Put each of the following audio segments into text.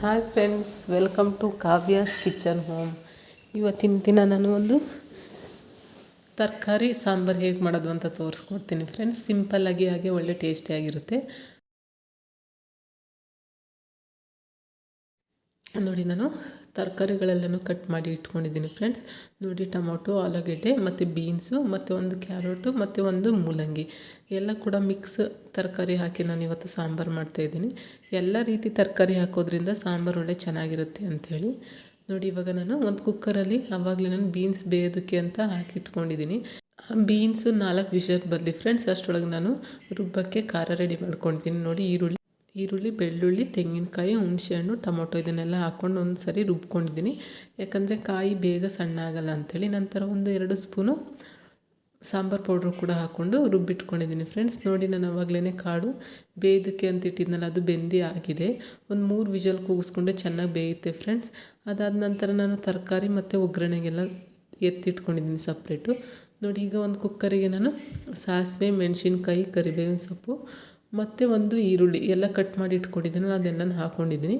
Hi friends welcome to Kavya's kitchen home ಇವತ್ತಿನ ದಿನ ನಾನು ಒಂದು ತರಕಾರಿ ಸಾಂಬಾರು ಹೇಗೆ ಮಾಡೋದು ಅಂತ ತೋರಿಸ್ಕೊಡ್ತೀನಿ ಫ್ರೆಂಡ್ಸ್ ಸಿಂಪಲ್ಲಾಗಿ ಹಾಗೆ ಒಳ್ಳೆ ಟೇಸ್ಟಿಯಾಗಿರುತ್ತೆ ನೋಡಿ ನಾನು ತರಕಾರಿಗಳೆಲ್ಲನೂ ಕಟ್ ಮಾಡಿ ಇಟ್ಕೊಂಡಿದ್ದೀನಿ ಫ್ರೆಂಡ್ಸ್ ನೋಡಿ ಟೊಮೊಟೊ, ಆಲೂಗೆಡ್ಡೆ, ಮತ್ತು ಬೀನ್ಸು ಮತ್ತು ಒಂದು ಕ್ಯಾರೋಟು ಮತ್ತು ಒಂದು ಮೂಲಂಗಿ. ಎಲ್ಲ ಕೂಡ ಮಿಕ್ಸ್ ತರಕಾರಿ ಹಾಕಿ ನಾನು ಇವತ್ತು ಸಾಂಬಾರು ಮಾಡ್ತಾಯಿದ್ದೀನಿ ಎಲ್ಲ ರೀತಿ ತರಕಾರಿ ಹಾಕೋದ್ರಿಂದ ಸಾಂಬಾರು ಒಳ್ಳೆ ಚೆನ್ನಾಗಿರುತ್ತೆ ಅಂಥೇಳಿ ನೋಡಿ ಇವಾಗ ನಾನು ಒಂದು ಕುಕ್ಕರಲ್ಲಿ ಆವಾಗಲೇ ನಾನು ಬೀನ್ಸ್ ಬೇಯೋದಕ್ಕೆ ಅಂತ ಹಾಕಿಟ್ಕೊಂಡಿದ್ದೀನಿ ಬೀನ್ಸು ನಾಲ್ಕು ವಿಷಲ್ ಬರಲಿ ಫ್ರೆಂಡ್ಸ್ ಅಷ್ಟರೊಳಗೆ ನಾನು ರುಬ್ಬಕ್ಕೆ ಖಾರ ರೆಡಿ ಮಾಡ್ಕೊಳ್ತೀನಿ ನೋಡಿ ಈರುಳ್ಳಿ ಈರುಳ್ಳಿ, ಬೆಳ್ಳುಳ್ಳಿ, ತೆಂಗಿನಕಾಯಿ, ಹುಣಸೆಹಣ್ಣು, ಟೊಮೊಟೊ ಇದನ್ನೆಲ್ಲ ಹಾಕ್ಕೊಂಡು ಒಂದು ಸರಿ ರುಬ್ಕೊಂಡಿದ್ದೀನಿ. ಯಾಕಂದರೆ ಕಾಯಿ ಬೇಗ ಸಣ್ಣ ಆಗಲ್ಲ ಅಂಥೇಳಿ ನಂತರ ಒಂದು ಎರಡು ಸ್ಪೂನು ಸಾಂಬಾರು ಪೌಡ್ರು ಕೂಡ ಹಾಕ್ಕೊಂಡು ರುಬ್ಬಿಟ್ಕೊಂಡಿದ್ದೀನಿ ಫ್ರೆಂಡ್ಸ್. ನೋಡಿ ನಾನು ಅವಾಗಲೇ ಕಾಳು ಬೇಯೋದಕ್ಕೆ ಅಂತ ಇಟ್ಟಿದ್ನಲ್ಲ ಅದು ಬೆಂದಿ ಆಗಿದೆ. ಒಂದು ಮೂರು ವಿಜಲ್ ಕೂಗಿಸ್ಕೊಂಡೆ ಚೆನ್ನಾಗಿ ಬೇಯುತ್ತೆ ಫ್ರೆಂಡ್ಸ್. ಅದಾದ ನಂತರ ನಾನು ತರಕಾರಿ ಮತ್ತು ಒಗ್ಗರಣೆಗೆಲ್ಲ ಎತ್ತಿಟ್ಕೊಂಡಿದ್ದೀನಿ ಸಪ್ರೇಟು. ನೋಡಿ ಈಗ ಒಂದು ಕುಕ್ಕರಿಗೆ ನಾನು ಸಾಸಿವೆ, ಮೆಣಸಿನ್ಕಾಯಿ, ಕರಿಬೇವಿನ ಸೊಪ್ಪು ಮತ್ತು ಒಂದು ಈರುಳ್ಳಿ ಎಲ್ಲ ಕಟ್ ಮಾಡಿ ಇಟ್ಕೊಂಡಿದ್ದೀನಲ್ಲ ಅದೆಲ್ಲನೂ ಹಾಕ್ಕೊಂಡಿದ್ದೀನಿ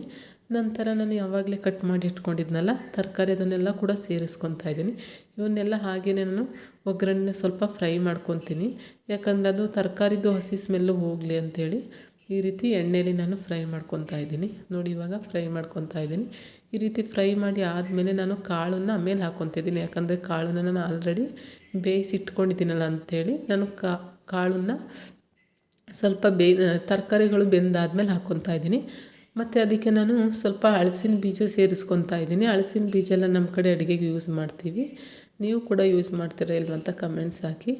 ನಂತರ ನಾನು ಯಾವಾಗಲೇ ಕಟ್ ಮಾಡಿ ಇಟ್ಕೊಂಡಿದ್ನಲ್ಲ, ತರಕಾರಿ ಅದನ್ನೆಲ್ಲ ಕೂಡ ಸೇರಿಸ್ಕೊತಾ ಇದ್ದೀನಿ. ಇವನ್ನೆಲ್ಲ ಹಾಗೇ ನಾನು ಒಗ್ಗರಣೆ ಸ್ವಲ್ಪ ಫ್ರೈ ಮಾಡ್ಕೊತೀನಿ. ಯಾಕಂದರೆ ಅದು ತರಕಾರಿದು ಹಸಿ ಸ್ಮೆಲ್ಲು ಹೋಗಲಿ ಅಂಥೇಳಿ ಈ ರೀತಿ ಎಣ್ಣೆಲಿ ನಾನು ಫ್ರೈ ಮಾಡ್ಕೊತಾ ಇದ್ದೀನಿ. ನೋಡಿ ಇವಾಗ ಫ್ರೈ ಮಾಡ್ಕೊತಾ ಇದ್ದೀನಿ. ಈ ರೀತಿ ಫ್ರೈ ಮಾಡಿ ಆದಮೇಲೆ ನಾನು ಕಾಳನ್ನು ಆಮೇಲೆ ಹಾಕ್ಕೊತಿದ್ದೀನಿ ಯಾಕಂದರೆ ಕಾಳನ್ನು ನಾನು ಆಲ್ರೆಡಿ ಬೇಯಿಸಿಟ್ಕೊಂಡಿದ್ದೀನಲ್ಲ ಅಂಥೇಳಿ ನಾನು ಕಾಳನ್ನು ಸ್ವಲ್ಪ ಬೇ ತರಕಾರಿಗಳು ಬೆಂದಾದ್ಮೇಲೆ ಹಾಕ್ಕೊತಾ ಇದ್ದೀನಿ. ಮತ್ತು ಅದಕ್ಕೆ ನಾನು ಸ್ವಲ್ಪ ಹಲಸಿನ ಬೀಜ ಸೇರಿಸ್ಕೊತಾ ಇದ್ದೀನಿ. ಹಳಸಿನ ಬೀಜ ಎಲ್ಲ ನಮ್ಮ ಕಡೆ ಅಡುಗೆಗೆ ಯೂಸ್ ಮಾಡ್ತೀವಿ. ನೀವು ಕೂಡ ಯೂಸ್ ಮಾಡ್ತೀರಾ ಇಲ್ವ ಅಂತ ಕಮೆಂಟ್ಸ್ ಹಾಕಿ.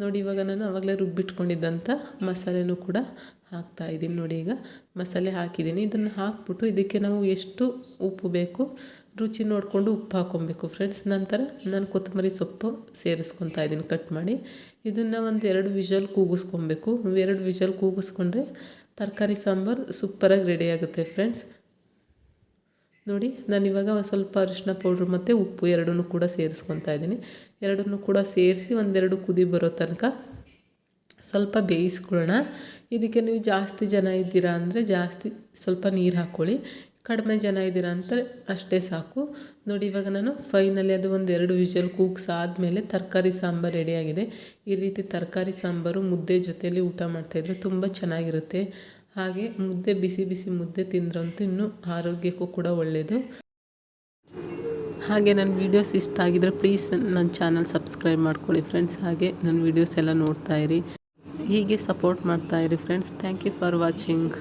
ನೋಡಿ, ಇವಾಗ ನಾನು ಆವಾಗಲೇ ರುಬ್ಬಿಟ್ಕೊಂಡಿದ್ದಂಥ ಮಸಾಲೆನೂ ಕೂಡ ಹಾಕ್ತಾ ಇದ್ದೀನಿ. ನೋಡಿ, ಈಗ ಮಸಾಲೆ ಹಾಕಿದ್ದೀನಿ. ಇದನ್ನು ಹಾಕ್ಬಿಟ್ಟು ಇದಕ್ಕೆ ನಾವು ಎಷ್ಟು ಉಪ್ಪು ಬೇಕು, ರುಚಿ ನೋಡಿಕೊಂಡು ಉಪ್ಪು ಹಾಕ್ಕೊಬೇಕು ಫ್ರೆಂಡ್ಸ್ ನಂತರ ನಾನು ಕೊತ್ತಂಬರಿ ಸೊಪ್ಪು ಸೇರಿಸ್ಕೊತಾ ಇದ್ದೀನಿ ಕಟ್ ಮಾಡಿ. ಇದನ್ನು ಒಂದು ಎರಡು ವಿಷಲ್ ಕೂಗಿಸ್ಕೊಬೇಕು. ಎರಡು ವಿಷಲ್ ಕೂಗಿಸ್ಕೊಂಡ್ರೆ ತರಕಾರಿ ಸಾಂಬಾರು ಸೂಪರಾಗಿ ರೆಡಿ ಆಗುತ್ತೆ ಫ್ರೆಂಡ್ಸ್ ನೋಡಿ ನಾನಿವಾಗ ಸ್ವಲ್ಪ ಅರಿಶಿನ ಪೌಡ್ರ್ ಮತ್ತು ಉಪ್ಪು ಎರಡನ್ನೂ ಕೂಡ ಸೇರಿಸ್ಕೊತಾ ಇದ್ದೀನಿ. ಎರಡನ್ನೂ ಕೂಡ ಸೇರಿಸಿ ಒಂದೆರಡು ಕುದಿ ಬರೋ ತನಕ ಸ್ವಲ್ಪ ಬೇಯಿಸ್ಕೊಳ್ಳೋಣ. ಇದಕ್ಕೆ ನೀವು ಜಾಸ್ತಿ ಜನ ಇದ್ದೀರಾ ಅಂದರೆ ಜಾಸ್ತಿ ಸ್ವಲ್ಪ ನೀರು ಹಾಕ್ಕೊಳ್ಳಿ. ಕಡಿಮೆ ಜನ ಇದ್ದೀರಾ ಅಂತ ಅಷ್ಟೇ ಸಾಕು. ನೋಡಿ, ಇವಾಗ ನಾನು ಫೈನಲಿ ಅದು ಒಂದು ಎರಡು ವಿಷಲ್ ಆದಮೇಲೆ ತರಕಾರಿ ಸಾಂಬಾರು ರೆಡಿಯಾಗಿದೆ ಈ ರೀತಿ ತರಕಾರಿ ಸಾಂಬಾರು ಮುದ್ದೆ ಜೊತೆಯಲ್ಲಿ ಊಟ ಮಾಡ್ತಾಯಿದ್ರೆ ತುಂಬ ಚೆನ್ನಾಗಿರುತ್ತೆ. ಹಾಗೆ ಮುದ್ದೆ ಬಿಸಿ ಬಿಸಿ ಮುದ್ದೆ ತಿಂದ್ರಂತೂ ಇನ್ನೂ ಆರೋಗ್ಯಕ್ಕೂ ಕೂಡ ಒಳ್ಳೆಯದು ಹಾಗೆ ನನ್ನ ವೀಡಿಯೋಸ್ ಇಷ್ಟ ಆಗಿದ್ರೆ ಪ್ಲೀಸ್ ನನ್ನ ಚಾನಲ್ ಸಬ್ಸ್ಕ್ರೈಬ್ ಮಾಡ್ಕೊಳ್ಳಿ ಫ್ರೆಂಡ್ಸ್ ಹಾಗೆ ನನ್ನ ವೀಡಿಯೋಸ್ ಎಲ್ಲ ನೋಡ್ತಾಯಿರಿ ಹೀಗೆ support ಮಾಡ್ತಾಯಿರಿ friends thank you for watching